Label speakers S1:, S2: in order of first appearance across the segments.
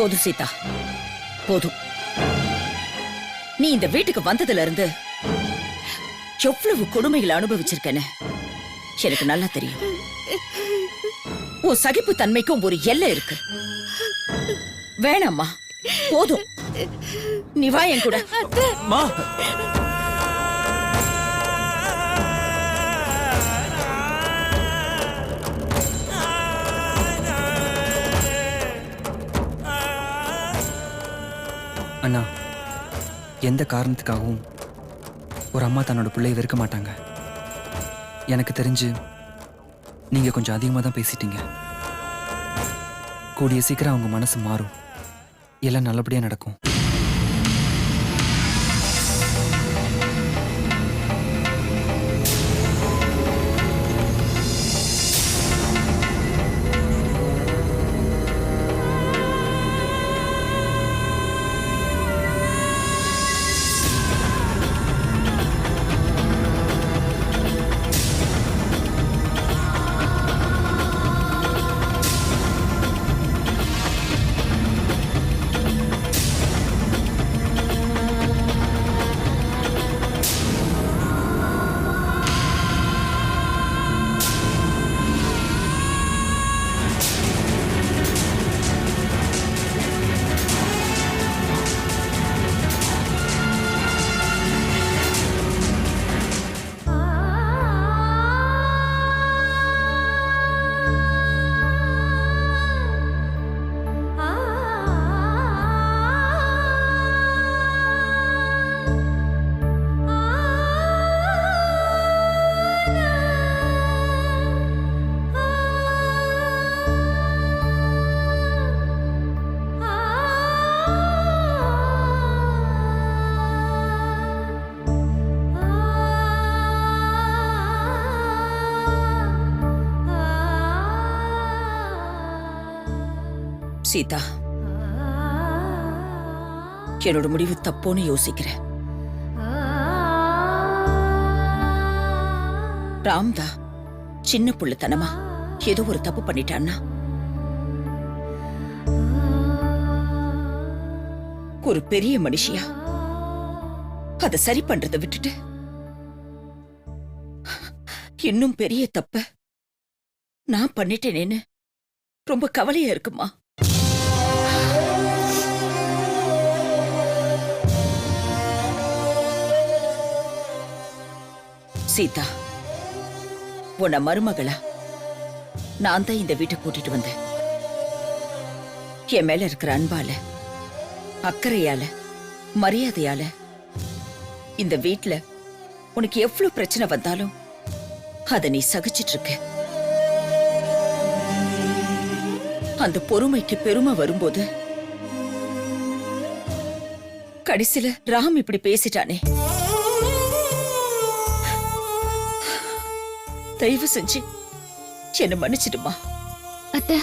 S1: போதும் சீதா. போதும். நீ இந்த வீட்டுக்கு வந்ததுல இருந்து எவ்வளவு கொடுமைகளை அனுபவிச்சிருக்கேன்னு எனக்கு நல்லா தெரியும். உன் சகிப்பு தன்மைக்கும் ஒரு எல்லை இருக்கு. வேணாம்மா. போதும். நீ வா என் கூட.
S2: அண்ணா எந்த காரணத்துக்காகவும் ஒரு அம்மா தன்னோட பிள்ளையை வெறுக்க மாட்டாங்க. எனக்கு தெரிஞ்சு நீங்க கொஞ்சம் அதிகமாக தான் பேசிட்டீங்க. கூடிய சீக்கிரம் அவங்க மனசு மாறும். எல்லாம் நல்லபடியா நடக்கும்.
S1: சீதா என்னோட முடிவு தப்போன்னு யோசிக்கிறேன். ராம்தா சின்ன புள்ளத்தனமா? ஏதோ ஒரு தப்பு பண்ணிட்டான்னா? ஒரு பெரிய மனுஷியா? அத சரி பண்றத விட்டுட்டு? இன்னும் பெரிய தப்ப நான் பண்ணிட்டேனேன்னு ரொம்ப கவலையா இருக்குமா? சீதா உன்னை மருமகளா? நான் தான் இந்த வீட்டை கூட்டிட்டு வந்தேன். என் மேல இருக்கிற அன்பால அக்கறையால மரியாதையால இந்த வீட்டுல உனக்கு எவ்வளவு பிரச்சனை வந்தாலும் அதை நீ சகிச்சிட்டு இருக்க. அந்த பொறுமைக்கு பெருமை வரும்போது கடைசியில ராம் இப்படி பேசிட்டானே. தயவு செஞ்சு என்ன மன்னிச்சிடுமா
S3: அத்தை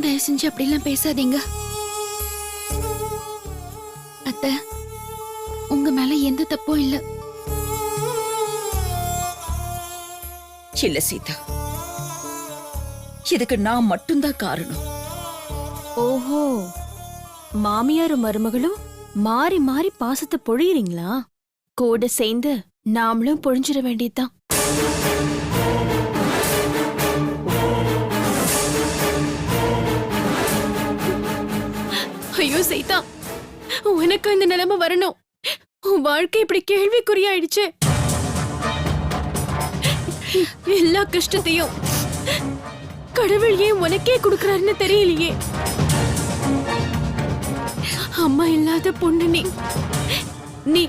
S3: தயவு செஞ்சு அப்படிலாம் பேசாதீங்க அத்தை உங்க மேல எந்த தப்பும் இல்ல
S1: இல்ல சீதா இதுக்கு நான் மட்டும்தான் காரணம்
S4: ஓஹோ மாமியாரும் மருமகளும் மாறி மாறி பாசத்தை பொழியறீங்களா? கூட சேர்ந்து நாமளும் பொழிஞ்சிட வேண்டியதுதான். ஐயோ சைதா உனக்கு இந்த நிலைமை வரணும். உன் வாழ்க்கை இப்படி கேள்விக்குறியாயிடுச்சு. எல்லா கஷ்டத்தையும் கடவுள் ஏன் உனக்கே கொடுக்கறாருன்னு தெரியலையே. அம்மா இல்லாத பொண்ணு நீ. நீ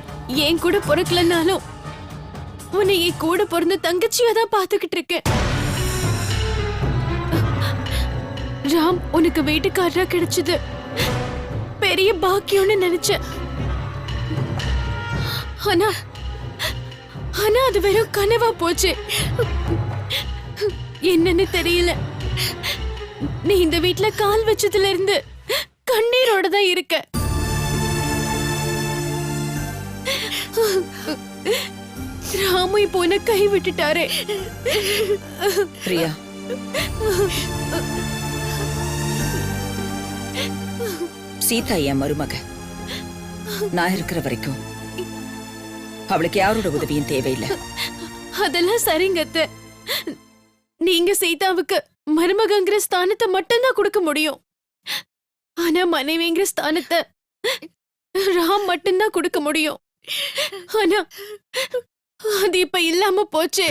S4: ஏன் கூட பிறக்கலனாலும் உன்னை என் கூட பிறந்த தங்கச்சியா தான் பாத்துக்கிட்டு இருக்கேன். ராம் உனக்கு வீட்டுக்காரரா கிடைச்சது. பெரிய பாக்கியம்னு நினைச்சேன். ஆனா ஆனா அது வெறும் கனவா போச்சு. என்னன்னு தெரியல. நீ இந்த வீட்ல கால் வச்சதுல இருந்து கண்ணீரோட தான் இருக்க. ராமு இப்போ உன்னை கை விட்டுட்டாரே.
S1: பிரியா. சீதா என் மருமக. நான் இருக்கிற வரைக்கும் அவளுக்கு யாரோட உதவியும் தேவையில்லை.
S4: அதெல்லாம் சரிங்க அத்தை. நீங்க சீதாவுக்கு மருமகங்கிற ஸ்தானத்தை மட்டும்தான் கொடுக்க முடியும். ஆனா மனைவிங்கிற ஸ்தானத்தை ராம் மட்டும்தான் கொடுக்க முடியும். ஆனா அது இப்ப இல்லாம போச்சு.